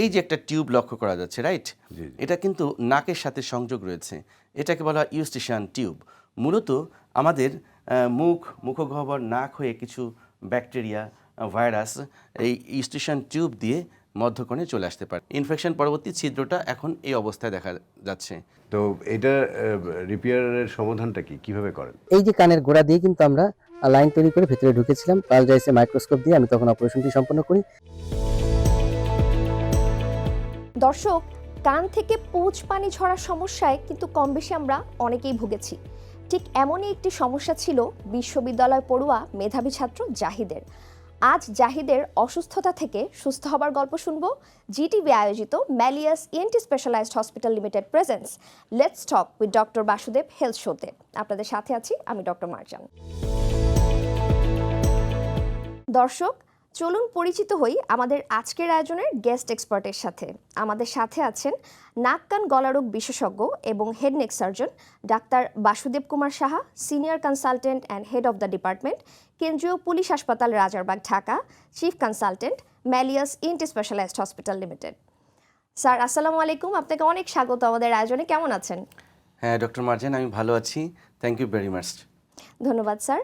এই যে একটা টিউব লক্ষ্য করা যাচ্ছে রাইট। এটা কিন্তু নাকের সাথে সংযোগ রয়েছে। এটাকে বলা হয় ইউস্টিশিয়ান টিউব। মূলত আমাদের মুখ মুখগহ্বর নাক হয়ে কিছু ব্যাকটেরিয়া ভাইরাস এই ইউস্টিশিয়ান টিউব দিয়ে মধ্যকণে চলে আসতে পারে। ইনফেকশন পরবর্তী ছিদ্রটা এখন এই অবস্থায় দেখা যাচ্ছে। তো এটা রিপেয়ারের সমাধানটা কি? কীভাবে করেন? এই যে কানের গোড়া দিয়ে কিন্তু আমরা লাইন তৈরি করে ভেতরে ঢুকেছিলাম। পালজাইসে মাইক্রোস্কোপ দিয়ে আমি তখন অপারেশনটি সম্পন্ন করি। দর্শক, কান থেকে পুঁজ পানি ঝরার সমস্যায় কিন্তু কম বেশি আমরা অনেকেই ভুগেছি। ঠিক এমনই একটি সমস্যা ছিল বিশ্ববিদ্যালয় পড়ুয়া মেধাবী ছাত্র জাহিদের। আজ জাহিদের অসুস্থতা থেকে সুস্থ হবার গল্প শুনব। জিটিভি আয়োজিত Malleus ENT specialized hospital limited presents let's talk with doctor Basudev health শোতে আপনাদের সাথে আছি আমি ডক্টর মার্জান। দর্শক চলুন পরিচিত হই আমাদের আজকের আয়োজনের গেস্ট এক্সপার্টের সাথে। আমাদের সাথে আছেন নাক কান গলারোগ বিশেষজ্ঞ এবং head neck surgeon doctor Basudev Kumar Saha senior consultant and head of the department কেন্দ্রীয় পুলিশ হাসপাতাল Rajarbagh Dhaka chief consultant Malleus ENT specialized hospital limited sir আসসালামু আলাইকুম। আপনাকে অনেক স্বাগত আমাদের আয়োজনে। কেমন আছেন? হ্যাঁ ডক্টর মার্জান আমি ভালো আছি। থ্যাংক ইউ ভেরি মাচ ধন্যবাদ স্যার।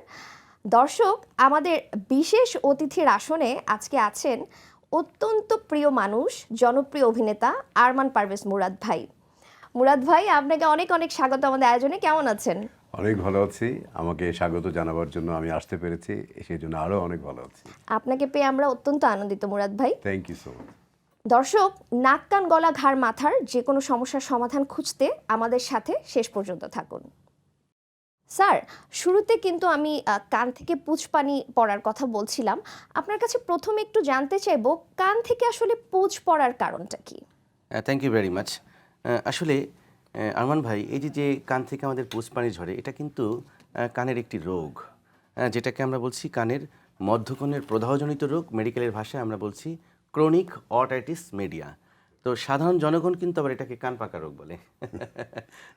দর্শক আমাদের বিশেষ অতিথির আসনে আজকে আছেন অত্যন্ত প্রিয় মানুষ জনপ্রিয় অভিনেতা আরমান পারভেজ মুরাদ ভাই। মুরাদ ভাই আপনাকে অনেক অনেক স্বাগত আমাদের আয়োজনে। কেমন আছেন? অনেক ভালো আছি। আমাকে স্বাগত জানাবার জন্য আমি আসতে পেরেছি। সেই জন্য আরও অনেক ভালো আছি। আপনাকে পেয়ে আমরা অত্যন্ত আনন্দিত মুরাদ ভাই। থ্যাংক ইউ সো মাচ দর্শক নাক কান গলা ঘাড় মাথার যে কোনো সমস্যার সমাধান খুঁজতে আমাদের সাথে শেষ পর্যন্ত থাকুন। স্যার, শুরুতে কিন্তু আমি কান থেকে পুঁজ পানি পড়ার কথা বলছিলাম। আপনার কাছে প্রথমে একটু জানতে চাইব, কান থেকে আসলে পুঁজ পড়ার কারণটা কি? থ্যাংক ইউ ভেরি মাচ আসলে আরমান ভাই, এই যে যে কান থেকে আমাদের পুষ পানি ঝরে, এটা কিন্তু কানের একটি রোগ। যেটাকে আমরা বলছি কানের মধ্যকণের প্রদাহজনিত রোগ মেডিকেলের ভাষায় আমরা বলছি ক্রনিক অটাইটিস মেডিয়া তো সাধারণ জনগণ কিন্তু আবার এটাকে কান পাকা রোগ বলে।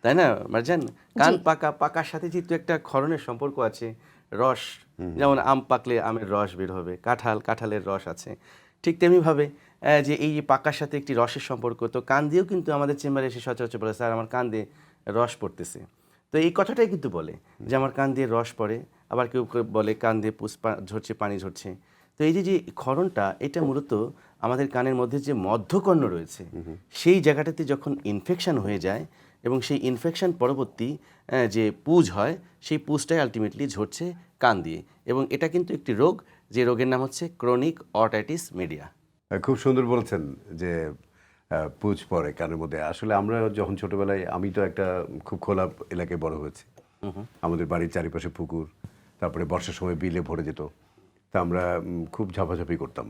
তাই না? মারজান? কান পাকা পাকার সাথে যেহেতু একটা ক্ষরণের সম্পর্ক আছে রস যেমন আম পাকলে আমের রস বের হবে কাঁঠাল কাঁঠালের রস আছে। ঠিক তেমনিভাবে যে এই যে পাকার সাথে একটি রসের সম্পর্ক তো কান দিয়েও কিন্তু আমাদের চেম্বারে এসে সচরাচর বলে স্যার আমার কান দিয়ে রস পড়তেছে। তো এই কথাটাই কিন্তু বলে যে আমার কান দিয়ে রস পড়ে। আবার কেউ কেউ বলে কান দিয়ে পুষ্পা ঝরছে পানি ঝরছে। তো এই যে যে ক্ষরণটা এটা মূলত আমাদের কানের মধ্যে যে মধ্যকর্ণ রয়েছে সেই জায়গাটাতে যখন ইনফেকশন হয়ে যায় এবং সেই ইনফেকশন পরবর্তী যে পুজ হয় সেই পুজটাই আলটিমেটলি ঝরছে কান দিয়ে এবং এটা কিন্তু একটি রোগ যে রোগের নাম হচ্ছে ক্রনিক অটাইটিস মিডিয়া খুব সুন্দর বলেছেন যে পুঁজ পড়ে কানের মধ্যে। আসলে আমরা যখন ছোটবেলায় আমি তো একটা খুব খোলা এলাকায় বড় হয়েছি। আমাদের বাড়ির চারিপাশে পুকুর তারপরে বর্ষার সময় বিলে ভরে যেত। তা আমরা খুব ঝাপাঝাপি করতাম।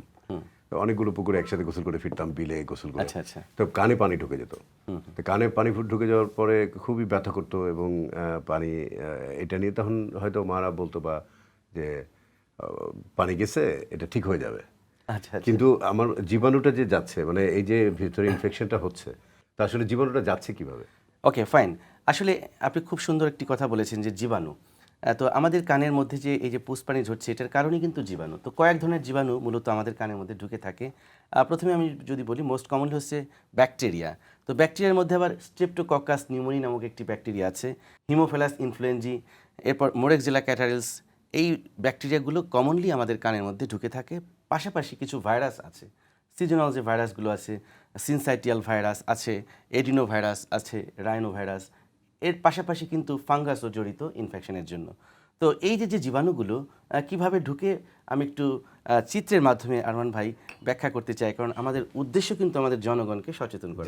অনেকগুলো পুকুরে একসাথে গোসল করে ফিরতাম বিলে গোসল করে। আচ্ছা, আচ্ছা। তো কানে পানি ঢুকে যেত। তো কানে পানি ঢুকে যাওয়ার পরে খুবই ব্যথা করতো এবং পানি এটা নিয়ে তখন হয়তো মারা বলতো বা যে পানি গেছে এটা ঠিক হয়ে যাবে। আচ্ছা কিন্তু আমার জীবাণুটা যে যাচ্ছে মানে এই যে ভিতরে ইনফেকশনটা হচ্ছে তা আসলে জীবাণুটা যাচ্ছে কীভাবে? ওকে ফাইন আসলে আপনি খুব সুন্দর একটি কথা বলেছেন যে জীবাণু। তো আমাদের কানের মধ্যে যে এই যে পুষ্পানি ঝরছে, এটার কারণেই কিন্তু জীবাণু। তো কয়েক ধরনের জীবাণু মূলত আমাদের কানের মধ্যে ঢুকে থাকে। প্রথমে আমি যদি বলি মোস্ট কমনলি হচ্ছে ব্যাকটেরিয়া তো ব্যাকটেরিয়ার মধ্যে আবার স্ট্রেপ্টোককাস নিউমোনি নামক একটি ব্যাকটেরিয়া আছে হিমোফেলাস ইনফ্লুয়েঞ্জি এরপর মোরেক্সিলা ক্যাটারেলস এই ব্যাকটেরিয়াগুলো কমনলি আমাদের কানের মধ্যে ঢুকে থাকে। পাশাপাশি কিছু ভাইরাস আছে সিজনাল যে ভাইরাসগুলো আছে সিনসাইটিয়াল ভাইরাস আছে এডিনো ভাইরাস আছে রাইনো ভাইরাস এর পাশাপাশি কিন্তু ফাঙ্গাসও জড়িত ইনফেকশনের জন্য। তো এই যে যে জীবাণুগুলো কীভাবে ঢুকে আমি একটু চিত্রের মাধ্যমে আরমান ভাই ব্যাখ্যা করতে চাই কারণ আমাদের উদ্দেশ্য কিন্তু আমাদের জনগণকে সচেতন করা।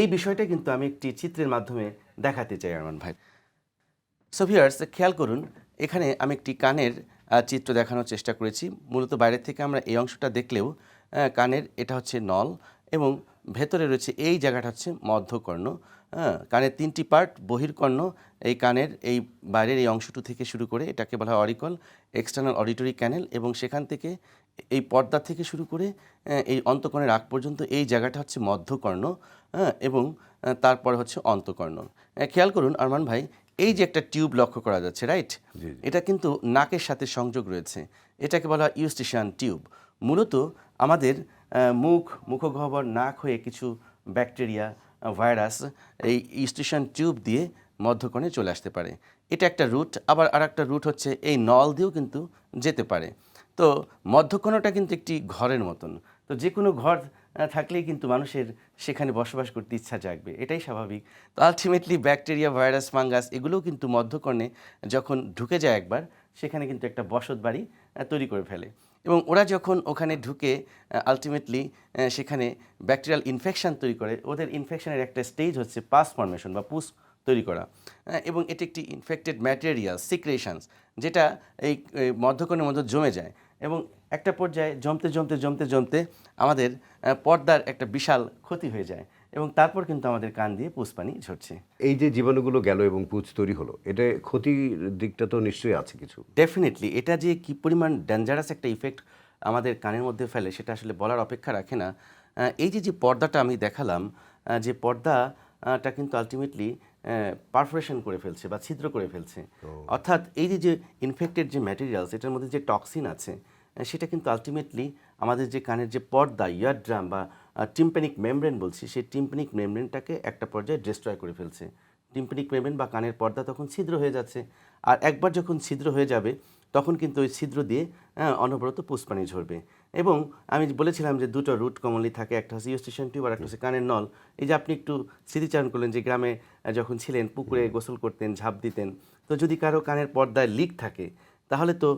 এই বিষয়টা কিন্তু আমি একটি চিত্রের মাধ্যমে দেখাতে চাই আরমান ভাই। সোভিয়ার্স খেয়াল করুন এখানে আমি একটি কানের চিত্র দেখানোর চেষ্টা করেছি। মূলত বাইরের থেকে আমরা এই অংশটা দেখলেও কানের এটা হচ্ছে নল এবং ভেতরে রয়েছে এই জায়গাটা হচ্ছে মধ্যকর্ণ। হ্যাঁ কানের তিনটি পার্ট বহির্কর্ণ এই কানের এই বাইরের এই অংশটু থেকে শুরু করে এটাকে বলা হয় অরিকল এক্সটার্নাল অডিটরি ক্যানেল এবং সেখান থেকে এই পর্দা থেকে শুরু করে এই অন্তকর্ণের আগ পর্যন্ত এই জায়গাটা হচ্ছে মধ্যকর্ণ হ্যাঁ এবং তারপরে হচ্ছে অন্তকর্ণ। খেয়াল করুন আরমান ভাই এই যে একটা টিউব লক্ষ্য করা যাচ্ছে রাইট। এটা কিন্তু নাকের সাথে সংযোগ রয়েছে। এটাকে বলা হয় ইউস্টিশিয়ান টিউব মূলত আমাদের মুখ মুখগহ্বর নাক হয়ে কিছু ব্যাকটেরিয়া ভাইরাস এই ইস্টেশন টিউব দিয়ে মধ্যকণে চলে আসতে পারে। এটা একটা রুট আবার আর একটা রুট হচ্ছে এই নল দিয়েও কিন্তু যেতে পারে। তো মধ্যকোণটা কিন্তু একটি ঘরের মতন। তো যে কোনো ঘর থাকলেই কিন্তু মানুষের সেখানে বসবাস করতে ইচ্ছা জাগবে। এটাই স্বাভাবিক। তো আলটিমেটলি ব্যাকটেরিয়া ভাইরাস ফাঙ্গাস এগুলোও কিন্তু মধ্যকর্ণে যখন ঢুকে যায় একবার, সেখানে কিন্তু একটা বসত বাড়ি তৈরি করে ফেলে। এবং ওরা যখন ওখানে ঢুকে আলটিমেটলি সেখানে ব্যাকটেরিয়াল ইনফেকশন তৈরি করে, ওদের ইনফেকশনের একটা স্টেজ হচ্ছে পাস ফর্মেশন বা পুস তৈরি করা। এবং এটি একটি ইনফেক্টেড ম্যাটেরিয়াল সিক্রেশনস যেটা এই মধ্যকোণের মধ্যে জমে যায়। এবং একটা পর্যায়ে জমতে জমতে জমতে জমতে আমাদের পর্দার একটা বিশাল ক্ষতি হয়ে যায়। এবং তারপর কিন্তু আমাদের কান দিয়ে পুষ্পানি ঝরছে। এই যে জীবাণুগুলো গেল এবং পুঁজ তৈরি হলো এটা ক্ষতির দিকটা তো নিশ্চয়ই আছে কিছু। ডেফিনেটলি এটা যে কি পরিমাণ ডেঞ্জারাস একটা ইফেক্ট আমাদের কানের মধ্যে ফেলে সেটা আসলে বলার অপেক্ষা রাখে না। এই যে যে পর্দাটা আমি দেখালাম যে পর্দাটা কিন্তু আলটিমেটলি পারফোরেশন করে ফেলছে বা ছিদ্র করে ফেলছে। অর্থাৎ এই যে যে ইনফেক্টেড যে ম্যাটেরিয়ালস এটার মধ্যে যে টক্সিন আছে সেটা কিন্তু আলটিমেটলি আমাদের যে কানের যে পর্দা ইয়ার ড্রাম বা টিম্পেনিক মেমব্রেন বলছি সেই টিম্পেনিক মেমব্রেনটাকে একটা পর্যায়ে ডিস্ট্রয় করে ফেলছে। টিম্পেনিক মেমব্রেন বা কানের পর্দা তখন ছিদ্র হয়ে যাচ্ছে। আর একবার যখন ছিদ্র হয়ে যাবে তখন কিন্তু ওই ছিদ্র দিয়ে অনবরত পুষ্পানি ঝরবে। এবং আমি বলেছিলাম যে দুটো রুট কমনলি থাকে একটা হচ্ছে স্টেশন টিউব আর একটা হচ্ছে কানের নল। এই যে আপনি একটু স্মৃতিচারণ করলেন যে গ্রামে যখন ছিলেন পুকুরে গোসল করতেন ঝাঁপ দিতেন তো যদি কারও কানের পর্দায় লিক থাকে তাহলে তো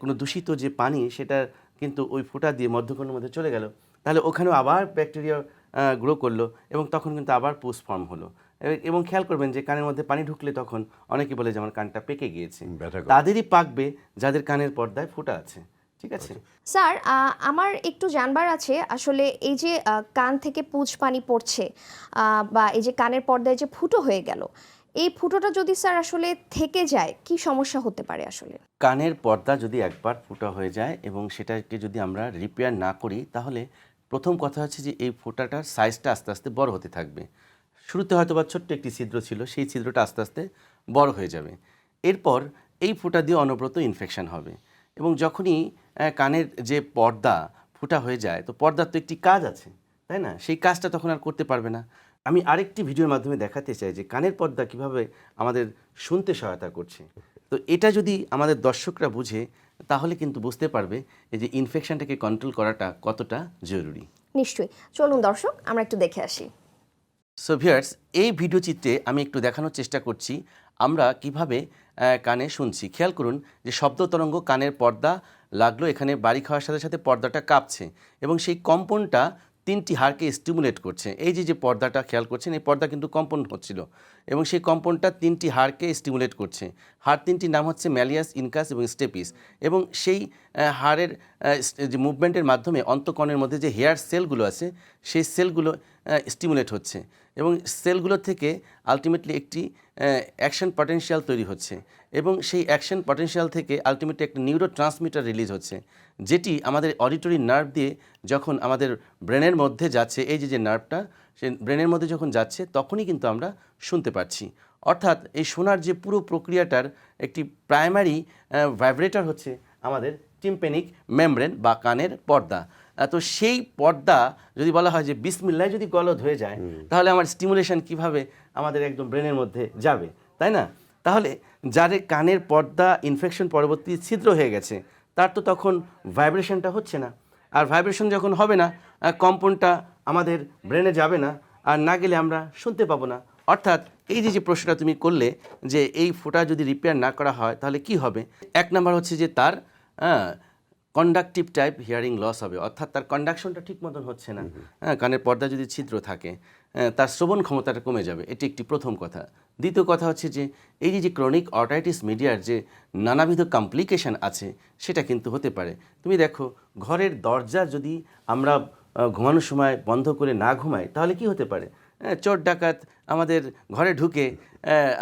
কোনো দূষিত যে পানি সেটা কিন্তু ওই ফোঁটা দিয়ে মধ্যকর্ণের মধ্যে চলে গেল। তাহলে ওখানেও আবার ব্যাকটেরিয়া গ্রো করল এবং তখন কিন্তু আবার পুষ ফর্ম হলো এবং খেয়াল করবেন যে কানের মধ্যে পানি ঢুকলে তখন অনেকে বলে যে আমার কানটা পেকে গিয়েছে। তাদেরই পাকবে যাদের কানের পর্দায় ফোঁটা আছে ঠিক আছে? স্যার আমার একটু জানবার আছে আসলে এই যে কান থেকে পুঁজ পানি পড়ছে বা এই যে কানের পর্দায় যে ফুটো হয়ে গেল এই ফুটোটা যদি স্যার আসলে থেকে যায় কি সমস্যা হতে পারে আসলে? কানের পর্দা যদি একবার ফুটা হয়ে যায় এবং সেটাকে যদি আমরা রিপেয়ার না করি তাহলে প্রথম কথা হচ্ছে যে এই ফোঁটাটার সাইজটা আস্তে আস্তে বড় হতে থাকবে। শুরুতে হয়তো বা ছোট্ট একটি ছিদ্র ছিল, সেই ছিদ্রটা আস্তে আস্তে বড় হয়ে যাবে। এরপর এই ফোঁটা দিয়ে অনবরত ইনফেকশন হবে এবং যখনই কানের যে পর্দা ফুটা হয়ে যায়, তো পর্দার তো একটি কাজ আছে, তাই না? সেই কাজটা তখন আর করতে পারবে না। আমি আরেকটি ভিডিওর মাধ্যমে দেখাতে চাই যে কানের পর্দা কীভাবে আমাদের শুনতে সহায়তা করছে। তো এটা যদি আমাদের দর্শকরা বুঝে তাহলে কিন্তু বুঝতে পারবে এই যে ইনফেকশনটাকে কন্ট্রোল করাটা কতটা জরুরি। নিশ্চয়ই। চলুন দর্শক আমরা একটু দেখে আসি। সো ভিয়ার্স এই ভিডিও চিত্রে আমি একটু দেখানোর চেষ্টা করছি আমরা কীভাবে কানে শুনছি। খেয়াল করুন যে শব্দ তরঙ্গ কানের পর্দা লাগল এখানে বাড়ি খাওয়ার সাথে সাথে পর্দাটা কাঁপছে এবং সেই কম্পনটা তিনটি হাড়কে স্টিমুলেট করছে। এই যে যে পর্দাটা খেয়াল করছেন, এই পর্দা কিন্তু কম্পন হচ্ছিল এবং সেই কম্পনটা তিনটি হাড়কে স্টিমুলেট করছে। হাড় তিনটির নাম হচ্ছে ম্যালিয়াস ইনকাস এবং স্টেপিস এবং সেই হাড়ের যে মুভমেন্টের মাধ্যমে অন্তকণের মধ্যে যে হেয়ার সেলগুলো আছে, সেই সেলগুলো স্টিমুলেট হচ্ছে। এবং সেলগুলো থেকে আলটিমেটলি একটি অ্যাকশন পটেনশিয়াল তৈরি হচ্ছে এবং সেই অ্যাকশন পটেনশিয়াল থেকে আলটিমেটলি একটা নিউরো ট্রান্সমিটার রিলিজ হচ্ছে, যেটি আমাদের অডিটরি নার্ভ দিয়ে যখন আমাদের ব্রেনের মধ্যে যাচ্ছে, এই যে যে নার্ভটা সে ব্রেনের মধ্যে যখন যাচ্ছে, তখনই কিন্তু আমরা শুনতে পাচ্ছি অর্থাৎ এই শোনার যে পুরো প্রক্রিয়াটার একটি প্রাইমারি ভাইব্রেটর হচ্ছে আমাদের টিম্পেনিক মেমব্রেন বা কানের পর্দা। তো সেই পর্দা যদি বলা হয় যে বিসমিল্লায় যদি গলদ হয়ে যায় তাহলে আমার স্টিমুলেশন কীভাবে আমাদের একদম ব্রেনের মধ্যে যাবে তাই না? তাহলে যার কানের পর্দা ইনফেকশন পরবর্তী ছিদ্র হয়ে গেছে তার তো তখন ভাইব্রেশনটা হচ্ছে না। আর ভাইব্রেশন যখন হবে না কম্পনটা আমাদের ব্রেনে যাবে না আর না গেলে আমরা শুনতে পাবো না। অর্থাৎ এই যে যে প্রশ্নটা তুমি করলে যে এই ফোটা যদি রিপেয়ার না করা হয় তাহলে কি হবে? এক নাম্বার হচ্ছে যে তার কন্ডাকটিভ টাইপ হিয়ারিং লস হবে। অর্থাৎ তার কন্ডাকশনটা ঠিক মতন হচ্ছে না। হ্যাঁ কানের পর্দা যদি ছিদ্র থাকে আহ, তার শ্রবণ ক্ষমতাটা কমে যাবে। এটি একটি প্রথম কথা। দ্বিতীয় কথা হচ্ছে যে এই যে যে ক্রনিক অর্টাইটিস মিডিয়ার যে নানাবিধ কমপ্লিকেশন আছে সেটা কিন্তু হতে পারে। তুমি দেখো ঘরের দরজা যদি আমরা ঘুমানোর সময় বন্ধ করে না ঘুমাই তাহলে কি হতে পারে? আহ, চোর ডাকাত আমাদের ঘরে ঢুকে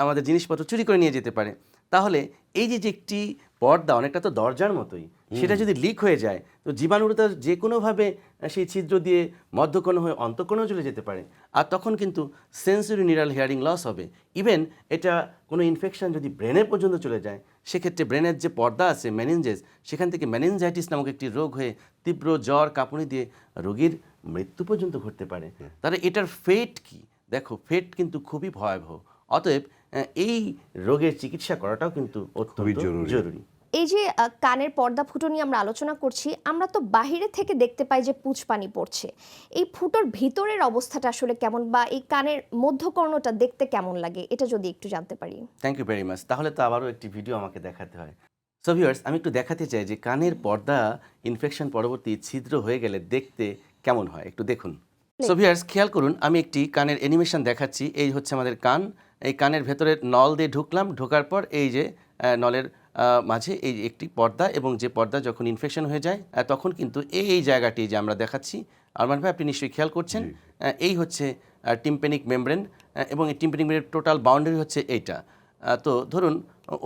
আমাদের জিনিসপত্র চুরি করে নিয়ে যেতে পারে। তাহলে এই যে যে একটি পর্দা অনেকটা তো দরজার মতোই সেটা যদি লিক হয়ে যায় তো জীবাণুরা তো যে কোনোভাবে সেই ছিদ্র দিয়ে মধ্যকোণ হয়ে অন্তঃকোণেও চলে যেতে পারে। আর তখন কিন্তু সেন্সরি নিউরাল হিয়ারিং লস হবে। ইভেন এটা কোনো ইনফেকশন যদি ব্রেনে পর্যন্ত চলে যায় সেক্ষেত্রে ব্রেনের যে পর্দা আছে ম্যানেঞ্জেস সেখান থেকে ম্যানেঞ্জাইটিস নামক একটি রোগ হয়ে তীব্র জ্বর কাঁপুনি দিয়ে রোগীর মৃত্যু পর্যন্ত ঘটতে পারে। তাহলে এটার ফেট কি? দেখো ফেট কিন্তু খুবই ভয়াবহ। অতএব এই রোগের চিকিৎসা করাটাও কিন্তু অত্যন্ত জরুরি। এই যে কানের পর্দা ফুটো নিয়ে আমরা আলোচনা করছি আমরা তো বাহিরে থেকে দেখতে পাই যে পুঁজ পানি পড়ছে। এই ফুটোর ভিতরের অবস্থাটা আসলে কেমন বা এই কানের মধ্যকর্ণটা দেখতে কেমন লাগে এটা যদি একটু জানতে পারি। থ্যাংক ইউ ভেরি মাচ তাহলে তো আবারও একটি ভিডিও আমাকে দেখাতে হয়। সো ভিউয়ার্স আমি একটু দেখাতে চাই যে কানের পর্দা ইনফেকশন পরবর্তী ছিদ্র হয়ে গেলে দেখতে কেমন হয়? একটু দেখুন। সো ভিউয়ার্স খেয়াল করুন আমি একটি কানের অ্যানিমেশন দেখাচ্ছি। এই হচ্ছে আমাদের কান। এই কানের ভেতরের নল দিয়ে ঢুকলাম ঢোকার পর এই যে নলের মাঝে এই একটি পর্দা এবং যে পর্দা যখন ইনফেকশন হয়ে যায় তখন কিন্তু এই এই জায়গাটি যে আমরা দেখাচ্ছি আরমান ভাই আপনি নিশ্চয়ই খেয়াল করছেন এই হচ্ছে টিম্পেনিক মেমব্রেন এবং এই টিম্পেনিক মেমব্রেনের টোটাল বাউন্ডারি হচ্ছে এইটা। তো ধরুন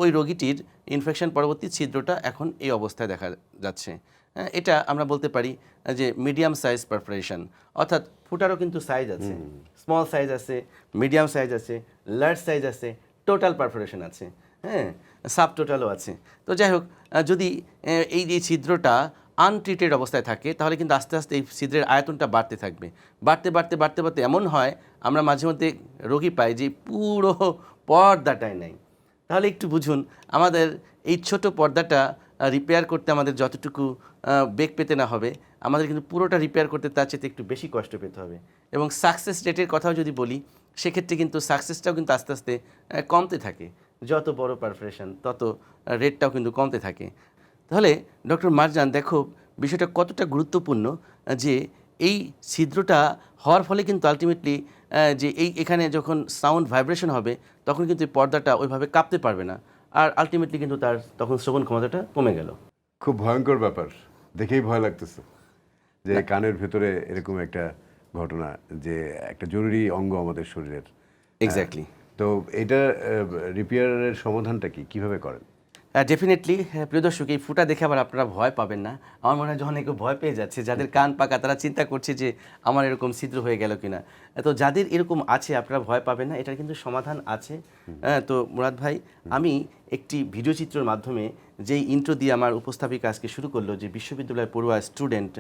ওই রোগীটির ইনফেকশন পরবর্তী ছিদ্রটা এখন এই অবস্থায় দেখা যাচ্ছে। হ্যাঁ, এটা আমরা বলতে পারি যে মিডিয়াম সাইজ পারফারেশন অর্থাৎ ফুটারও কিন্তু সাইজ আছে। স্মল সাইজ আছে মিডিয়াম সাইজ আছে লার্জ সাইজ আছে টোটাল পারফারেশন আছে হ্যাঁ সাব টোটালও আছে। তো যাই হোক যদি এই যে ছিদ্রটা আনট্রিটেড অবস্থায় থাকে, তাহলে কিন্তু আস্তে আস্তে এই ছিদ্রের আয়তনটা বাড়তে থাকবে। বাড়তে বাড়তে বাড়তে বাড়তে এমন হয়, আমরা মাঝে মধ্যে রোগী পাই যে পুরো পর্দাটাই নেই। তাহলে একটু বুঝুন, আমাদের এই ছোট পর্দাটা রিপেয়ার করতে আমাদের যতটুকু বেগ পেতে না হবে আমাদের কিন্তু পুরোটা রিপেয়ার করতে তার চেয়ে একটু বেশি কষ্ট পেতে হবে। এবং সাকসেস রেটের কথাও যদি বলি, সেক্ষেত্রে কিন্তু সাকসেসটাও কিন্তু আস্তে আস্তে কমতে থাকে। যত বড় পারফরেশন তত রেটটাও কিন্তু কমতে থাকে। তাহলে ডক্টর মারজান, দেখো, বিষয়টা কতটা গুরুত্বপূর্ণ যে এই ছিদ্রটা হওয়ার ফলে কিন্তু আলটিমেটলি যে এই এখানে যখন সাউন্ড ভাইব্রেশন হবে, তখন কিন্তু এই পর্দাটা ওইভাবে কাঁপতে পারবে না। আর আলটিমেটলি কিন্তু তার তখন শ্রবণ ক্ষমতাটা কমে গেল। খুব ভয়ঙ্কর ব্যাপার। দেখেই ভয় লাগতেছে। যে কানের ভেতরে এরকম একটা ঘটনা যে একটা জরুরি অঙ্গ আমাদের শরীরের। এক্স্যাক্টলি তো এটা রিপেয়ারের সমাধানটা কি? কীভাবে করেন? ডেফিনেটলি প্রিয় দর্শক এই ফুটা দেখে আবার আপনারা ভয় পাবেন না। আমার মনে হয় যখন একটু ভয় পেয়ে যাচ্ছে যাদের কান পাকা তারা চিন্তা করছে যে আমার এরকম ছিদ্র হয়ে গেল কিনা। তো যাদের এরকম আছে আপনারা ভয় পাবেন না এটার কিন্তু সমাধান আছে। হ্যাঁ, তো মুরাদ ভাই আমি একটি ভিডিও চিত্রের মাধ্যমে যেই ইন্ট্রো দিয়ে আমার উপস্থাপিকা আজকে শুরু করল যে বিশ্ববিদ্যালয়ের পড়ুয়া স্টুডেন্ট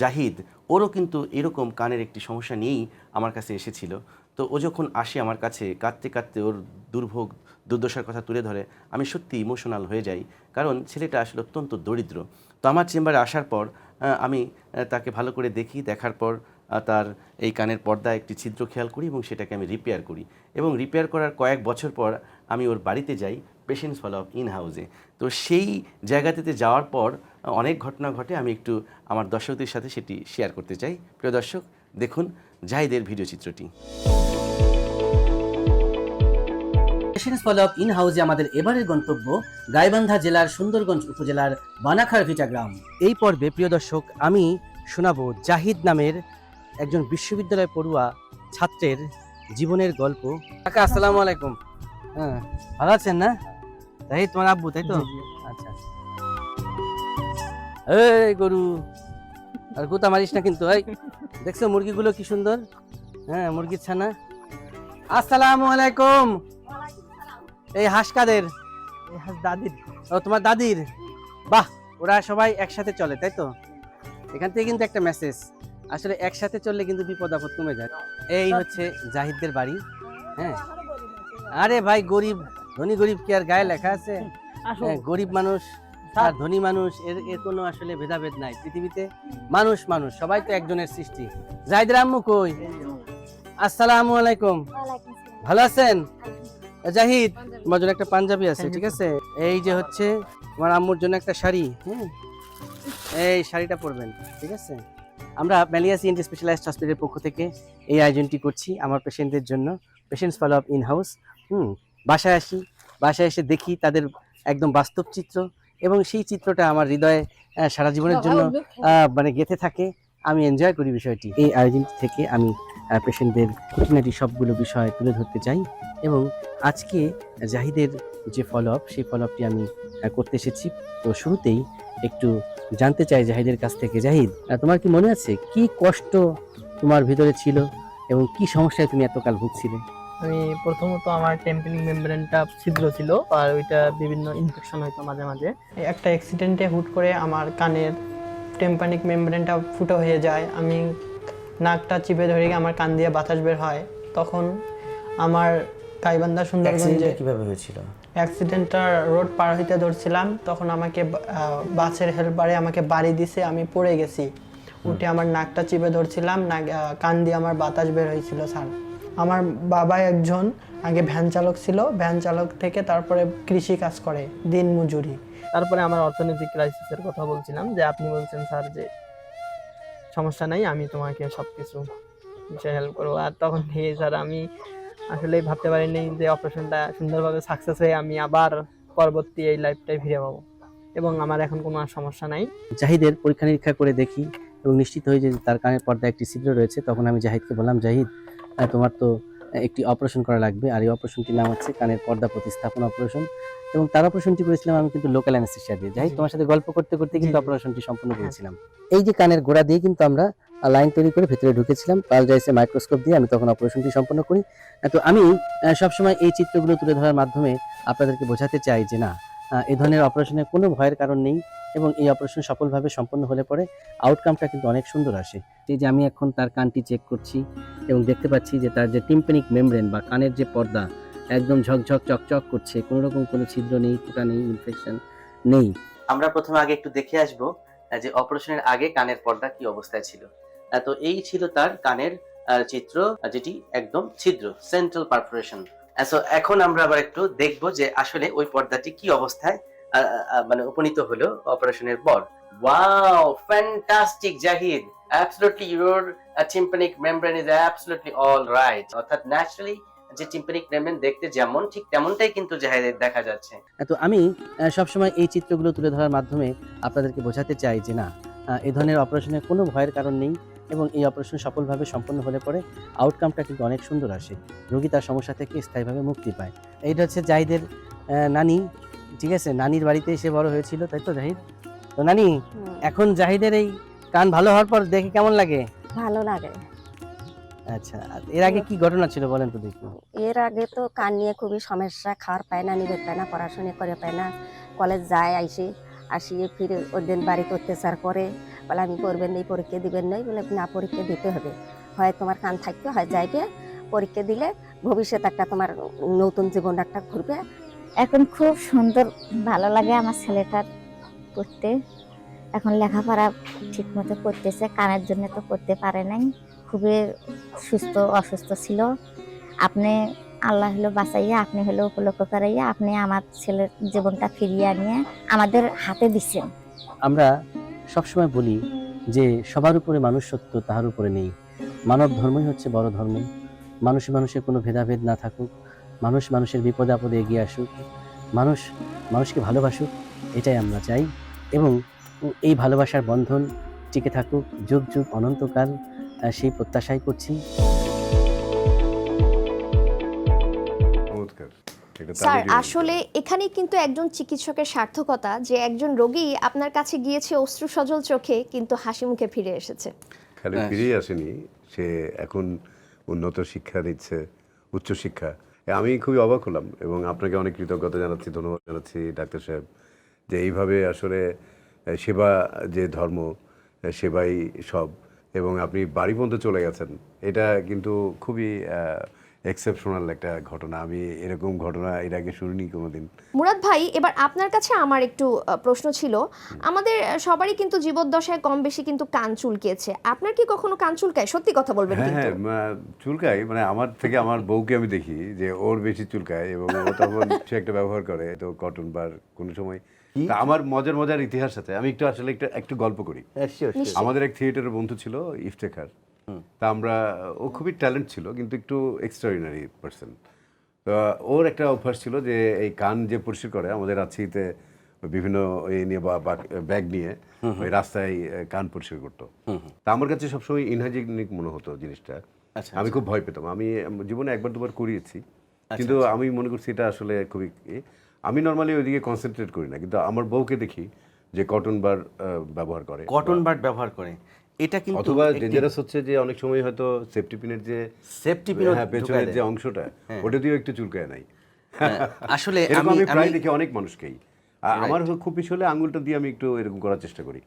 জাহিদ ওরও কিন্তু এরকম কানের একটি সমস্যা নিয়েই আমার কাছে এসেছিল। তো ও যখন আসে আমার কাছে কাঁদতে কাঁদতে ওর দুর্ভোগ দুর্দশার কথা তুলে ধরে, আমি সত্যি ইমোশনাল হয়ে যাই, কারণ ছেলেটা আসলে অত্যন্ত দরিদ্র। তো আমার চেম্বারে আসার পর আমি তাকে ভালো করে দেখি, দেখার পর তার এই কানের পর্দায় একটি ছিদ্র খেয়াল করি এবং সেটাকে আমি রিপেয়ার করি। এবং রিপেয়ার করার কয়েক বছর পর, আমি ওর বাড়িতে যাই পেশেন্টস ফলো আপ ইন হাউসে তো সেই জায়গাটিতে যাওয়ার পর অনেক ঘটনা ঘটে, আমি একটু আমার দর্শকদের সাথে সেটি শেয়ার করতে চাই। প্রিয় দর্শক, দেখুন, জাহিদের ভিডিও চিত্রটি। পেশেন্টস ফলো আপ ইন হাউসে আমাদের এবারের গন্তব্য গাইবান্ধা জেলার সুন্দরগঞ্জ উপজেলার বানাখার ভিটা গ্রাম। এই পর্বে প্রিয় দর্শক আমি শোনাবো জাহিদ নামের একজন বিশ্ববিদ্যালয় পড়ুয়া ছাত্রের জীবনের গল্প। কাকা আসসালামু আলাইকুম। হ্যাঁ ভালো আছেন না? জাহিদ তোমার আব্বু তাই তো? আচ্ছা। এই গরু আর গুতা মারিস না কিন্তু এই। দেখছ মুরগিগুলো কি সুন্দর? হ্যাঁ মুরগির ছানা। আসসালামু আলাইকুম। এই হাঁস কাদের? এই হাঁস দাদির। ও তোমার দাদির? বাহ ওরা সবাই একসাথে চলে তাই তো? এখান থেকে কিন্তু একটা মেসেজ আসলে একসাথে চললে কিন্তু বিপদ আপদ কমে যায়। এই হচ্ছে জাহিদদের বাড়ি হ্যাঁ? আরে ভাই গরিব ধনী গরিব কি আর গায়ে লেখা আছে? হ্যাঁ, গরিব মানুষ আর ধনী মানুষ এর এর কোনো আসলে ভেদাভেদ নাই। পৃথিবীতে মানুষ মানুষ সবাই তো একজনের সৃষ্টি। জাহিদের আম্মু কই? আসসালামু আলাইকুম। ভালো আছেন? জাহিদ তোমার জন্য একটা পাঞ্জাবি আছে ঠিক আছে? এই যে হচ্ছে আমার আম্মুর জন্য একটা শাড়ি হ্যাঁ এই শাড়িটা পরবেন ঠিক আছে? আমরা ম্যালিয়া সিএনটি স্পেশালাইজড হসপিটালের পক্ষ থেকে এই আয়োজনটি করছি আমার পেশেন্টদের জন্য। Patients follow up in house হুম? বাসায় আসি বাসায় এসে দেখি তাদের একদম বাস্তব চিত্র এবং সেই চিত্রটা আমার হৃদয়ে সারা জীবনের জন্য মানে গেঁথে থাকে। আমি এনজয় করি বিষয়টি। এই আয়োজনটি থেকে আমি পেশেন্টদের খুঁটিনাটি সবগুলো বিষয় তুলে ধরতে চাই এবং আজকে জাহিদের যে ফলো আপ সেই ফলো আপটি আমি করতে এসেছি। তো শুরুতেই একটু জানতে চাই জাহিদের কাছ থেকে। জাহিদ তোমার কি মনে আছে কি কষ্ট তোমার ভিতরে ছিল এবং কি সমস্যায় তুমি এতকাল ভুগছিলে? আমি প্রথমত আমার টেম্পলিং মেমব্রেনটা ছিদ্র ছিল আর ওইটা বিভিন্ন ইনফেকশন হইতো মাঝে মাঝে। একটা অ্যাক্সিডেন্টে হুট করে আমার কানের টেম্পানিক মেমব্রেনটা ফুটো হয়ে যায়। আমি নাকটা চিপে ধরে আমার কান দিয়ে বাতাস বের হয় তখন আমার গাইবান্ধা সুন্দরগঞ্জে কীভাবে হয়েছিল? অ্যাক্সিডেন্টটা রোড পার হইতে ধরছিলাম তখন আমাকে বাসের হেল্পারে আমাকে বাড়ি দিছে আমি পড়ে গেছি। উঠে আমার নাকটা চিপে ধরছিলাম নাক কান দিয়ে আমার বাতাস বের হয়েছিল স্যার। আমার বাবা একজন আগে ভ্যান চালক ছিল ভ্যান চালক থেকে তারপরে কৃষি কাজ করে দিন মজুরি তারপরে আমার অর্থনৈতিক ক্রাইসিসের কথা বলছিলাম যে আপনি বলছেন স্যার যে সমস্যা নাই, আমি তোমাকে সব কিছু হেল্প করব। আর তখন থেকে স্যার আমি আসলেই ভাবতে পারিনি যে অপারেশনটা সুন্দরভাবে সাকসেস হয়ে আমি আবার পরবর্তী এই লাইফটাই ফিরে পাবো। এবং আমার এখন কোনো আর সমস্যা নাই। জাহিদের পরীক্ষা নিরীক্ষা করে দেখি এবং নিশ্চিত হয়ে যে তার কানের পর্দায় একটি ছিদ্র রয়েছে। তখন আমি জাহিদকে বললাম, জাহিদ তোমার তো একটি অপারেশন করা লাগবে। আর এই অপারেশনটির নাম হচ্ছে কানের পর্দা প্রতিস্থাপন অপারেশন। এবং তার অপারেশনটি করেছিলাম আমি কিন্তু লোকাল অ্যানেস্থেশিয়া দিয়ে। যাই তোমার সাথে গল্প করতে করতে কিন্তু। অপারেশনটি সম্পূর্ণ করেছিলাম। এই যে কানের গোড়া দিয়ে কিন্তু আমরা লাইন তৈরি করে ভেতরে ঢুকেছিলাম। পালজাইসে মাইক্রোস্কোপ দিয়ে আমি তখন অপারেশনটি সম্পন্ন করি। তো আমি সবসময় এই চিত্রগুলো তুলে ধরার মাধ্যমে আপনাদেরকে বোঝাতে চাই যে না এই ধরনের অপারেশনের কোনো ভয়ের কারণ নেই এবং এই অপারেশন সফলভাবে সম্পন্ন হলে পরে আউটকামটা কিন্তু অনেক সুন্দর আসে। এই যে আমি এখন তার কানটি চেক করছি এবং দেখতে পাচ্ছি যে তার যে টিম্পেনিক মেমব্রেন বা কানের যে পর্দা, একদম ঝকঝক, চকচক করছে কোনো রকম কোনো ছিদ্র নেই, ফুটা নেই ইনফেকশন নেই। আমরা প্রথমে আগে একটু দেখে আসব যে অপারেশনের আগে কানের পর্দা কি অবস্থায় ছিল। তো এই ছিল তার কানের চিত্র, যেটি একদম ছিদ্র সেন্ট্রাল পারফোরেশন এখন আমরা আবার একটু দেখব যে আসলে ওই পর্দাটি কি অবস্থায় মানে উপনীত হলো অপারেশনের পর। Wow fantastic Zahid your tympanic membrane is all right অর্থাৎ ন্যাচারালি যে টিম্পানিক মেমব্রেন দেখতে যেমন, ঠিক তেমনটাই কিন্তু জাহিদের দেখা যাচ্ছে। তো আমি সবসময় এই চিত্রগুলো তুলে ধরার মাধ্যমে আপনাদেরকে বোঝাতে চাই যে না এই ধরনের অপারেশনের কোনো ভয়ের কারণ নেই। এবং এই অপারেশন সফলভাবে সম্পন্ন হলে পরে আউটকামটা কিন্তু অনেক সুন্দর আসে। রোগী তার সমস্যা থেকে স্থায়ীভাবে মুক্তি পায়। এইটা হচ্ছে জাহিদের নানি ঠিক আছে? নানির বাড়িতে এসে বড় হয়েছিল তাই তো জাহিদ? তো নানি এখন জাহিদের এই কান ভালো হওয়ার পর দেখে কেমন লাগে? ভালো লাগে। আচ্ছা এর আগে কি ঘটনা ছিল বলেন তো দেখি। এর আগে তো কান নিয়ে খুবই সমস্যা খাওয়ার পায় না নিবে পায় না পড়াশোনা করে পায় না। কলেজ যায় আইসে আসিয়ে ফিরে ওদের বাড়িতে অত্যাচার করে। বলে আমি করবেন নেই পরীক্ষা দিবেন নাই বলে না পরীক্ষা দিতে হবে। হয় তোমার কান থাকবে হয় যাইবে। পরীক্ষা দিলে ভবিষ্যৎ একটা তোমার নতুন জীবন একটা ঘুরবে। এখন খুব সুন্দর ভালো লাগে আমার ছেলেটার করতে এখন লেখাপড়া ঠিক মতো করতেছে কানের জন্য তো করতে পারে নাই। খুবই সুস্থ অসুস্থ ছিল। আপনি আল্লাহ হলো বাঁচাইয়া আপনি হলো উপলক্ষ করাইয়া আপনি আমার ছেলের জীবনটা ফিরিয়ে আনিয়ে আমাদের হাতে দিচ্ছেন আমরা সবসময় বলি যে সবার উপরে মানুষ সত্য তাহার উপরে নেই। মানব ধর্মই হচ্ছে বড় ধর্ম। মানুষে মানুষের কোনো ভেদাভেদ না থাকুক। মানুষ মানুষের বিপদে আপদে এগিয়ে আসুক। মানুষ মানুষকে ভালোবাসুক, এটাই আমরা চাই। এবং এই ভালোবাসার বন্ধন টিকে থাকুক। যুগ যুগ অনন্তকাল সেই প্রত্যাশাই করছি। স্যার আসলে এখানেই কিন্তু একজন চিকিৎসকের সার্থকতা যে একজন রোগী আপনার কাছে গিয়েছে অশ্রু সজল চোখে কিন্তু হাসি মুখে ফিরে এসেছে। খালি হ্যাঁ। ফিরেই আসেনি সে এখন উন্নত শিক্ষা দিচ্ছে উচ্চশিক্ষা আমি খুবই অবাক হলাম এবং আপনাকে অনেক কৃতজ্ঞতা জানাচ্ছি ধন্যবাদ জানাচ্ছি ডাক্তার সাহেব যে এইভাবে আসলে সেবা যে ধর্ম সেবাই সব এবং আপনি বাড়ি পর্যন্ত চলে গেছেন এটা কিন্তু খুবই এক্সেপশনাল একটা ঘটনা। আমি এরকম ঘটনা এর আগে শুনিনি কোনোদিন। মুরাদ ভাই এবার আপনার কাছে আমার একটু প্রশ্ন ছিল। আমাদের সবারই কিন্তু জীবদ্দশায় কম বেশি কিন্তু কান চুলকেছে আপনার কি কখনো কান চুলকায়? সত্যি কথা বলবেন হ্যাঁ কিন্তু। হ্যাঁ চুলকায়। মানে আমার থেকে আমার বউকে আমি দেখি যে ওর বেশি চুলকায় এবং ও তখন সে একটা ব্যবহার করে তো কটন বার কোনো সময়। আমার মজার মজার ইতিহাস আছে। আমি একটু আসলে একটু একটু গল্প করি। আমাদের এক থিয়েটারের বন্ধু ছিল ইফতেখার। তা আমরা ও খুবই ট্যালেন্ট ছিল কিন্তু একটু এক্সট্রাঅর্ডিনারি পার্সন তো ওর একটা অভ্যাস ছিল যে এই কান যে পরিষ্কার করে আমাদের রাজশাহীতে বিভিন্ন এই নিয়ে বা ব্যাগ নিয়ে ওই রাস্তায় কান পরিষ্কার করতো। তা আমার কাছে সবসময় ইনহাইজিনিক মনে হতো জিনিসটা। আচ্ছা, আমি খুব ভয় পেতাম। আমি জীবনে একবার দুবার করিয়েছি। কিন্তু আমি মনে করছি এটা আসলে খুবই আমি নর্মালি ওইদিকে কনসেন্ট্রেট করি না। কিন্তু আমার বউকে দেখি যে কটন বার ব্যবহার করে। কটন বাড ব্যবহার করে। এটা কিন্তু অথবা ডেঞ্জারাস হচ্ছে যে অনেক সময় হয়তো সেফটি পিনের যে সেফটি হ্যাঁ পেছনের যে অংশটা ওটা দিয়েও একটু চুলকায় নাই। হ্যাঁ, আসলে আমি প্রায় দেখি অনেক মানুষকেই। আমার খুব বেশি হলে আঙুলটা দিয়ে আমি একটু এরকম করার চেষ্টা করি।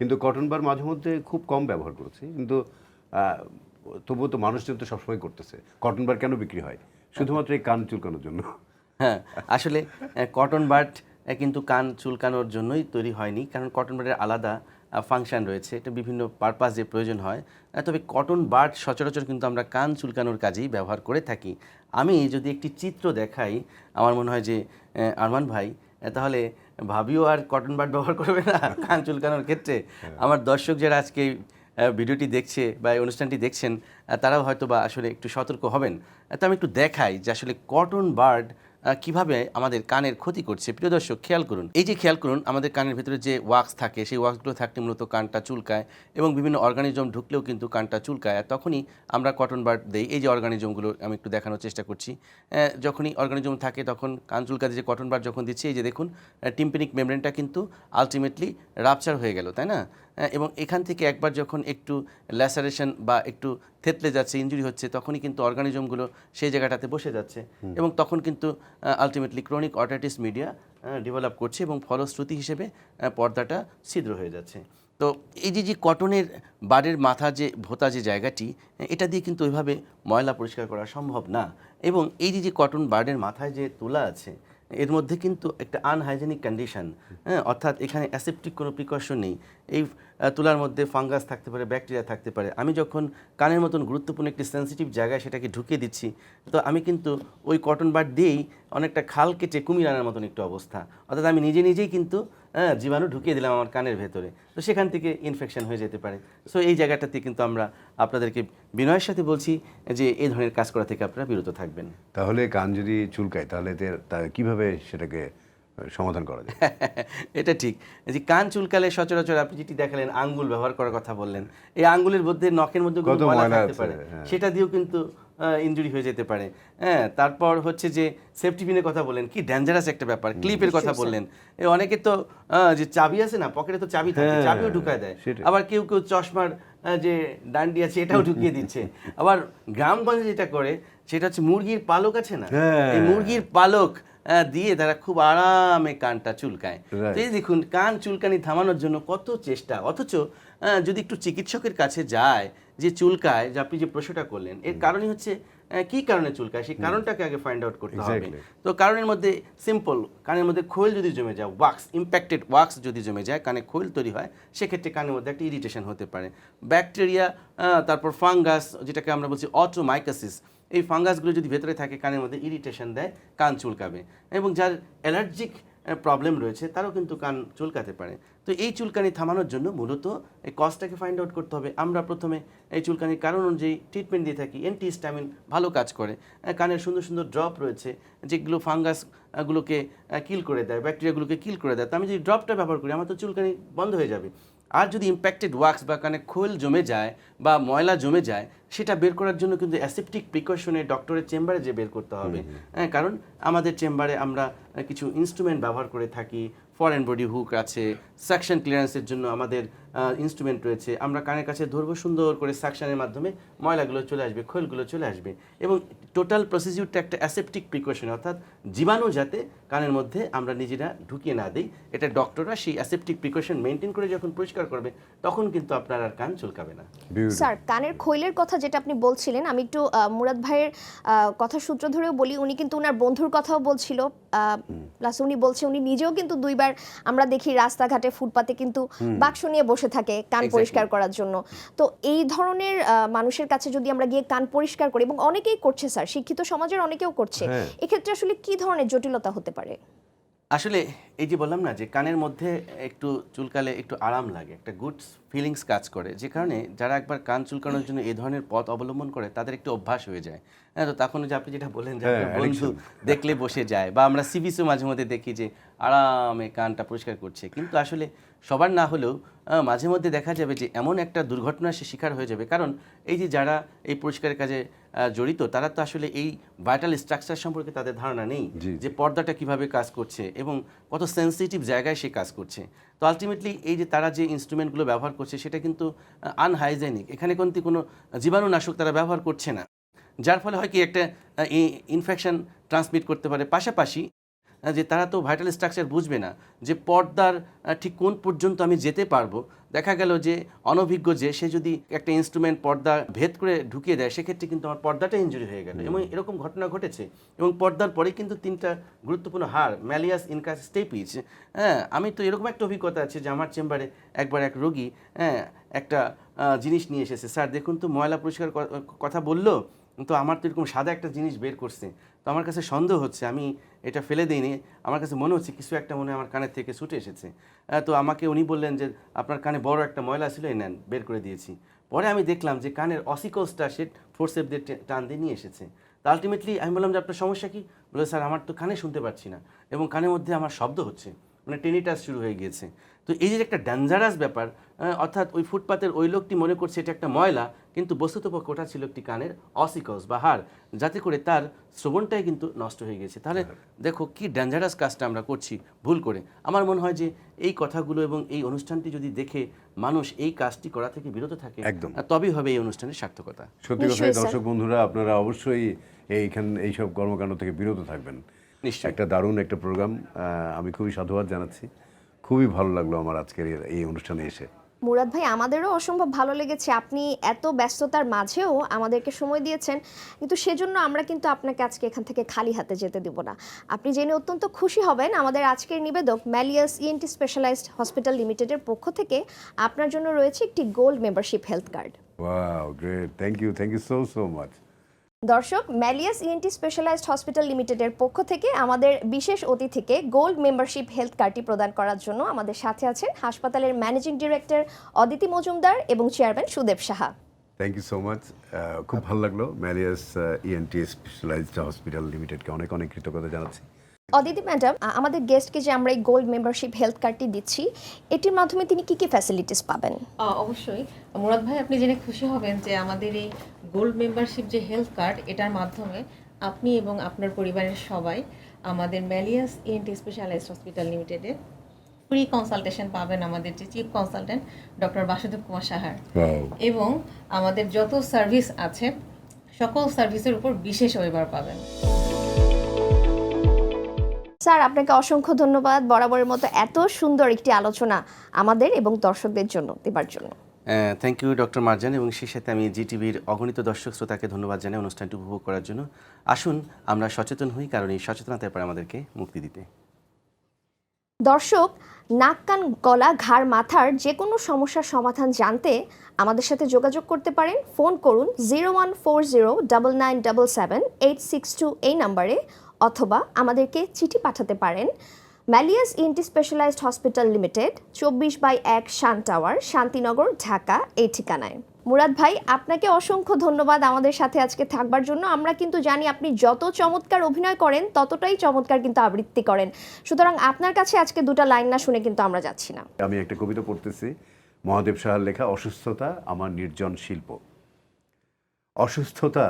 কিন্তু কটন বার মাঝে মধ্যে খুব কম ব্যবহার করেছি। কিন্তু তবুও তো মানুষজন তো সবসময় করতেছে কটন বার কেন বিক্রি হয়? শুধুমাত্র এই কান চুলকানোর জন্য। হ্যাঁ আসলে কটন বাড কিন্তু কান চুলকানোর জন্যই তৈরি হয়নি। কারণ কটন বার্ডের আলাদা ফাংশন রয়েছে। এটা বিভিন্ন পারপাস যে প্রয়োজন হয়। তবে কটন বার্ড সচরাচর কিন্তু আমরা কান চুলকানোর কাজেই ব্যবহার করে থাকি। আমি যদি একটি চিত্র দেখাই আমার মনে হয় যে আরমান ভাই তাহলে ভাবিও আর কটন বার্ড ব্যবহার করবে না কান চুলকানোর ক্ষেত্রে। আমার দর্শক যারা আজকে ভিডিওটি দেখছে বা এই অনুষ্ঠানটি দেখছেন তারাও হয়তো বা আসলে একটু সতর্ক হবেন। তো আমি একটু দেখাই যে আসলে কটন বার্ড কীভাবে আমাদের কানের ক্ষতি করছে? প্রিয় দর্শক, খেয়াল করুন। এই যে খেয়াল করুন, আমাদের কানের ভিতরে যে ওয়াক্স থাকে, সেই ওয়াক্সগুলো থাকলে মূলত কানটা চুলকায় এবং বিভিন্ন অর্গানিজম ঢুকলেও কিন্তু কানটা চুলকায়। আর তখনই আমরা কটন বার্ড দেই। এই যে অর্গানিজমগুলো আমি একটু দেখানোর চেষ্টা করছি। যখনই অর্গানিজম থাকে তখন কান চুলকাতে যে কটন বার্ড যখন দিচ্ছি, এই যে দেখুন টিম্পেনিক মেমব্রেনটা কিন্তু আলটিমেটলি রাপচার হয়ে গেল, তাই না? এবং এখান থেকে একবার যখন একটু ল্যাসারেশন বা একটু থেতলে যাচ্ছে ইঞ্জুরি হচ্ছে তখনই কিন্তু অর্গানিজমগুলো সেই জায়গাটাতে বসে যাচ্ছে। এবং তখন কিন্তু ultimately chronic otitis media develop করছে এবং ফলশ্রুতি হিসেবে পর্দাটা ছিদ্র হয়ে যাচ্ছে। তো এই যে যে কটনের বাড়ির মাথা যে ভোতা যে জায়গাটি এটা দিয়ে কিন্তু ওইভাবে ময়লা পরিষ্কার করা সম্ভব না। এবং এই যে যে কটন বার্ডের মাথায় যে তুলা আছে এর মধ্যে কিন্তু একটা আনহাইজেনিক কন্ডিশন হ্যাঁ অর্থাৎ এখানে অ্যাসেপ্টিক কোনো প্রিকশন নেই। এই তুলার মধ্যে ফাঙ্গাস থাকতে পারে ব্যাকটেরিয়া থাকতে পারে। আমি যখন কানের মতন গুরুত্বপূর্ণ একটি সেন্সিটিভ জায়গায় সেটাকে ঢুকিয়ে দিচ্ছি, তো আমি কিন্তু ওই কটন বার দিয়েই অনেকটা খাল কেটে কুমির আনার মতন একটু অবস্থা। অর্থাৎ আমি নিজে নিজেই কিন্তু হ্যাঁ, জীবাণু ঢুকিয়ে দিলাম আমার কানের ভেতরে। তো সেখান থেকে ইনফেকশন হয়ে যেতে পারে। সো এই জায়গাটাতে কিন্তু আমরা আপনাদেরকে বিনয়ের সাথে বলছি যে এই ধরনের কাজ করা থেকে আপনারা বিরত থাকবেন। তাহলে কান যদি চুলকায় তাহলে কীভাবে সেটাকে সমাধান করা যায়? এটা ঠিক। যে কান চুলকালে সচরাচর আপনি যেটি দেখালেন আঙ্গুল ব্যবহার করার কথা বললেন। এই আঙ্গুলের মধ্যে নখের মধ্যে ময়লা ময়লা থাকতে পারে। হ্যাঁ। সেটা দিয়েও কিন্তু ইনজুরি হয়ে যেতে পারে। হ্যাঁ তারপর হচ্ছে যে সেফটি পিনের কথা বলেন কি ডেঞ্জারাস একটা ব্যাপার ক্লিপের কথা বললেন। অনেকে তো যে চাবি আছে না পকেটে তো চাবি থাকে হ্যাঁ, চাবিও ঢুকায় দেয়। আবার কেউ কেউ চশমার যে ডান্ডি আছে এটাও ঢুকিয়ে দিচ্ছে। আবার গ্রামগঞ্জে যেটা করে সেটা হচ্ছে মুরগির পালক আছে না? হ্যাঁ। এই মুরগির পালক দিয়ে তারা খুব আরামে কানটা চুলকায়। তো এই দেখুন কান চুলকানি থামানোর জন্য কত চেষ্টা অথচ যদি একটু চিকিৎসকের কাছে যায় যে চুলকায় যে আপনি যে প্রশ্নটা করলেন এর কারণই হচ্ছে কি কারণে চুলকায়? সেই কারণটাকে আগে ফাইন্ড আউট করতে হবে। তো কারণের মধ্যে সিম্পল কানের মধ্যে খোল যদি জমে যায় ওয়াক্স ইম্প্যাক্টেড ওয়াক্স যদি জমে যায় কানে খোল তৈরি হয় সেক্ষেত্রে কানের মধ্যে একটা ইরিটেশন হতে পারে। ব্যাকটেরিয়া তারপর ফাঙ্গাস যেটাকে আমরা বলছি অটোমাইকাসিস এই ফাঙ্গাসগুলো যদি ভেতরে থাকে কানের মধ্যে ইরিটেশন দেয় কান চুলকাবে। এবং যার অ্যালার্জিক প্রবলেম রয়েছে, তারও কিন্তু কান চুলকাতে পারে। তো এই চুলকানি থামানোর জন্য মূলত এই কজটাকে ফাইন্ড আউট করতে হবে। আমরা প্রথমে এই চুলকানির কারণ অনুযায়ী ট্রিটমেন্ট দিয়ে থাকি। অ্যান্টিহিস্টামিন ভালো কাজ করে। কানের সুন্দর সুন্দর ড্রপ রয়েছে, যেগুলো ফাঙ্গাস গুলোকে কিল করে দেয় ব্যাকটেরিয়াগুলোকে কিল করে দেয়। তো আমি যদি ড্রপটা ব্যবহার করি, আমার তো চুলকানি বন্ধ হয়ে যাবে। আর যদি ইম্প্যাক্টেড ওয়াক্স বা কানে খোল জমে যায় বা ময়লা জমে যায় সেটা বের করার জন্য কিন্তু অ্যাসেপ্টিক প্রিকশনে ডক্টরের চেম্বারে যে বের করতে হবে। হ্যাঁ কারণ আমাদের চেম্বারে আমরা কিছু ইনস্ট্রুমেন্ট ব্যবহার করে থাকি। ফরেন বডি হুক আছে সাকশন ক্লিয়ারেন্সের জন্য আমাদের ইনস্ট্রুমেন্ট রয়েছে। আমরা কানের কাছে ধরবো সুন্দর করে সাকশনের মাধ্যমে ময়লাগুলো চলে আসবে খোলগুলো চলে আসবে। এবং টোটাল প্রসিডিউরটা একটা অ্যাসেপ্টিক প্রিকশন অর্থাৎ জীবাণু যাতে কানের মধ্যে আমরা নিজেরা ঢুকিয়ে না দিই এটা ডক্টররা সেই অ্যাসেপ্টিক প্রিকশন মেনটেন করে যখন পরিষ্কার করবে তখন কিন্তু আপনার আর কান চুলকাবে না। স্যার কানের খৈলের কথা যেটা আপনি বলছিলেন আমি একটু আহ, মুরাদ ভাইয়ের আহ, কথা সূত্র ধরেও বলি উনি কিন্তু ওনার বন্ধুর কথাও বলছিল প্লাস উনি বলছে উনি নিজেও কিন্তু দুইবার আমরা দেখি রাস্তাঘাটে ফুটপাতে কিন্তু বাক্স নিয়ে বসে থাকে কান পরিষ্কার করার জন্য। তো এই ধরনের মানুষের কাছে যদি আমরা গিয়ে কান পরিষ্কার করি এবং অনেকেই করছে স্যার শিক্ষিত সমাজের অনেকেও করছে হ্যাঁ। এক্ষেত্রে আসলে কি ধরনের জটিলতা হতে পারে? আসলে এই যে বললাম না যে কানের মধ্যে একটু চুলকালে একটু আরাম লাগে একটা গুড ফিলিংস কাজ করে। যে কারণে যারা একবার কান চুলকানোর জন্য এই ধরনের পথ অবলম্বন করে তাদের একটু অভ্যাস হয়ে যায়। হ্যাঁ তো তখন যে আপনি যেটা বললেন যে হ্যাঁ, বন্ধু দেখলে বসে যায় বা আমরা সিবিসিও মাঝে মধ্যে দেখি যে আরামে কানটা পরিষ্কার করছে। কিন্তু আসলে সবার না হলেও মাঝে মধ্যে দেখা যাবে যে এমন একটা দুর্ঘটনার সে শিকার হয়ে যাবে। কারণ এই যে যারা এই পরিষ্কারের কাজে জড়িত তারা তো আসলে এই ভাইটাল স্ট্রাকচার সম্পর্কে তাদের ধারণা নেই যে পর্দাটা কীভাবে কাজ করছে এবং কত সেন্সিটিভ জায়গায় সে কাজ করছে। তো আলটিমেটলি এই যে তারা যে ইনস্ট্রুমেন্টগুলো ব্যবহার করছে সেটা কিন্তু আনহাইজেনিক এখানে কিন্তু কোনো জীবাণুনাশক তারা ব্যবহার করছে না। যার ফলে হয় কি একটা ইনফেকশন ট্রান্সমিট করতে পারে। পাশাপাশি যে তারা তো ভাইটাল স্ট্রাকচার বুঝবে না যে পর্দার ঠিক কোন পর্যন্ত আমি যেতে পারব। দেখা গেল যে অনভিজ্ঞ যে সে যদি একটা ইনস্ট্রুমেন্ট পর্দা ভেদ করে ঢুকিয়ে দেয় সেক্ষেত্রে কিন্তু আমার পর্দাটা ইঞ্জুরি হয়ে গেল। এবং এরকম ঘটনা ঘটেছে এবং পর্দার পরে কিন্তু তিনটা গুরুত্বপূর্ণ হার ম্যালিয়াস ইনকাস স্টেপিচ হ্যাঁ আমি তো এরকম একটা অভিজ্ঞতা আছে যে আমার চেম্বারে একবার এক রোগী হ্যাঁ একটা জিনিস নিয়ে এসেছে। স্যার দেখুন তো ময়লা পরিষ্কার কথা বলল তো আমার তো এরকম সাদা একটা জিনিস বের করছে। তো আমার কাছে সন্দেহ হচ্ছে, আমি এটা ফেলে দিইনি। আমার কাছে মনে হচ্ছে কিছু একটা মনে আমার কানের থেকে ছুটে এসেছে। তো আমাকে উনি বললেন যে, আপনার কানে বড় একটা ময়লা ছিল, এই নেন, বের করে দিয়েছি। পরে আমি দেখলাম যে, কানের অসিকোসটা সে ফোরসেপ দিয়ে টান দিয়ে নিয়ে এসেছে। তো আলটিমেটলি আমি বললাম যে, আপনার সমস্যা কি? বলে, স্যার, আমার তো কানে শুনতে পাচ্ছি না। এবং কানের মধ্যে আমার শব্দ হচ্ছে মানে টেনিটাস শুরু হয়ে গিয়েছে। তো এই যে একটা ডেঞ্জারাস ব্যাপার অর্থাৎ ওই ফুটপাতের ওই লোকটি মনে করছে এটা একটা ময়লা কিন্তু বস্তুতপক্ষে ওটা ছিল একটি কানের অসিকস বা হাড় যাতে করে তার শ্রবণটাই কিন্তু নষ্ট হয়ে গেছে। তাহলে দেখো কি ডেঞ্জারাস কাজটা আমরা করছি ভুল করে। আমার মনে হয় যে এই কথাগুলো এবং এই অনুষ্ঠানটি যদি দেখে মানুষ এই কাজটি করা থেকে বিরত থাকে একদম। তবেই হবে এই অনুষ্ঠানের সার্থকতা। সত্যি স্যার। দর্শক বন্ধুরা আপনারা অবশ্যই এইখান এইসব কর্মকাণ্ড থেকে বিরত থাকবেন। নিশ্চয়ই। একটা দারুণ একটা প্রোগ্রাম আমি খুবই সাধুবাদ জানাচ্ছি। খুবই ভালো লাগল আমার আজকের এই অনুষ্ঠানে এসে। মুরাদ ভাই, আমাদেরও অসম্ভব ভালো লেগেছে। আপনি এত ব্যস্ততার মাঝেও আমাদেরকে সময় দিয়েছেন, কিন্তু সেজন্য আমরা কিন্তু আপনাকে আজকে এখান থেকে খালি হাতে যেতে দেব না। আপনি জেনে অত্যন্ত খুশি হবেন, আমাদের আজকের নিবেদক ম্যালিয়াস ইএনটি স্পেশালাইজড হসপিটাল লিমিটেডের পক্ষ থেকে আপনার জন্য রয়েছে একটি gold membership health card wow great thank you thank you so so much দর্শক ম্যালিয়াস ইএনটি স্পেশালাইজড হসপিটাল লিমিটেডের পক্ষ থেকে আমাদের বিশেষ অতিথিকে গোল্ড মেম্বারশিপ হেলথ কার্ডটি প্রদান করার জন্য আমাদের সাথে আছেন হাসপাতালের ম্যানেজিং ডিরেক্টর অদিতি মজুমদার এবং chairman Sudeb Saha. Thank you so much খুব ভালো লাগল ম্যারিয়াস ইএনটি স্পেশালাইজড হসপিটাল লিমিটেডকে অনেক অনেক কৃতজ্ঞতা জানাচ্ছি। অদিতি ম্যাডাম আমাদের গেস্টকে যে আমরা এই গোল্ড মেম্বারশিপ হেলথ কার্ডটি দিচ্ছি এটির মাধ্যমে তিনি কি কি ফ্যাসিলিটিস পাবেন? অবশ্যই। মুরাদ ভাই আপনি জেনে খুশি হবেন যে আমাদের এই গোল্ড মেম্বারশিপ যে হেলথ কার্ড এটার মাধ্যমে আপনি এবং আপনার পরিবারের সবাই আমাদের ম্যালিয়াস ইএনটি স্পেশালাইজড হসপিটাল লিমিটেডে ফ্রি কনসালটেশন পাবেন আমাদের যে chief consultant doctor Basudev Kumar সাহার। এবং আমাদের যত সার্ভিস আছে সকল সার্ভিসের উপর বিশেষ ওয়েবার পাবেন। স্যার আপনাকে অসংখ্য ধন্যবাদ। বরাবরের মতো এত সুন্দর একটি আলোচনা আমাদের এবং দর্শকদের জন্য দেবার জন্য। থ্যাংক ইউ ডক্টর মার্জান এবং সেই সাথে আমি জি টিভির অগণিত দর্শক শ্রোতাকে ধন্যবাদ জানাই অনুষ্ঠানটি উপভোগ করার জন্য। আসুন, আমরা সচেতন হই, কারণ এই সচেতনতার পরে আমাদেরকে মুক্তি দিতে। দর্শক, নাক, কান, গলা, ঘাড়, মাথার যে কোনো সমস্যার সমাধান জানতে আমাদের সাথে যোগাযোগ করতে পারেন। ফোন করুন zero one four zero double nine double seven eight six two এই নাম্বারে, অথবা আমাদেরকে চিঠি পাঠাতে পারেন। Malleus ENT specialized hospital limited চব্বিশ বাই এক শান টাওয়ার, শান্তিনগর, ঢাকা, এই ঠিকানায়। মুরাদ ভাই, আপনাকে অসংখ্য ধন্যবাদ আমাদের সাথে আজকে থাকবার জন্য। আমরা কিন্তু জানি আপনি যত চমৎকার অভিনয় করেন, ততটাই চমৎকার কিন্তু আবৃত্তি করেন। সুতরাং আপনার কাছে আজকে দুটা লাইন না শুনে কিন্তু আমরা যাচ্ছি না। আমি একটা কবিতা পড়তেছি, মহাদেব সাহার লেখা অসুস্থতা আমার নির্জন শিল্প। অসুস্থতা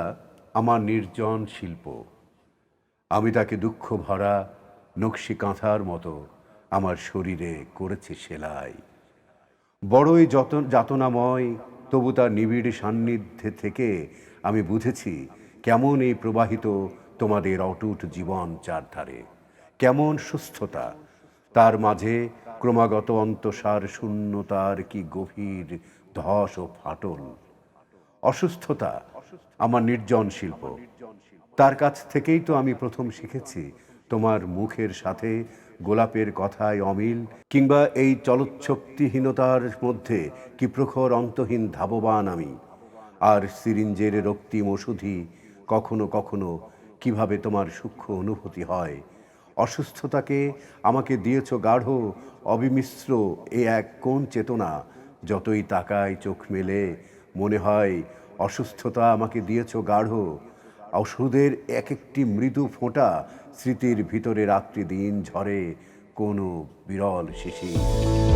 আমার নির্জন শিল্প। আমি তাকে দুঃখ ভরা নকশি কাঁথার মতো আমার শরীরে করেছে সেলাই। বড়ই যত যাতনাময়, তবু তার নিবিড় সান্নিধ্যে থেকে আমি বুঝেছি কেমন এই প্রবাহিত তোমাদের অটুট জীবন চারধারে, কেমন সুস্থতা, তার মাঝে ক্রমাগত অন্তঃসার শূন্যতার কি গভীর ধস ও ফাটল। অসুস্থতা আমার নির্জন শিল্প তার কাছ থেকেই তো আমি প্রথম শিখেছি তোমার মুখের সাথে গোলাপের কথায় অমিল, কিংবা এই চলচ্ছক্তিহীনতার মধ্যে কি প্রখর অন্তহীন ধাববান আমি? আর সিরিঞ্জের রক্তিম ওষুধি কখনো কখনো কীভাবে তোমার সূক্ষ্ম অনুভূতি হয়? অসুস্থতাকে আমাকে দিয়েছ গাঢ়, অবিমিশ্র এ এক কোন চেতনা, যতই তাকায় চোখ মেলে, মনে হয় অসুস্থতা আমাকে দিয়েছ গাঢ় ওষুধের এক একটি মৃদু ফোঁটা স্মৃতির ভিতরে রাত্রি দিন ঝরে কোনো বিরল শিশির।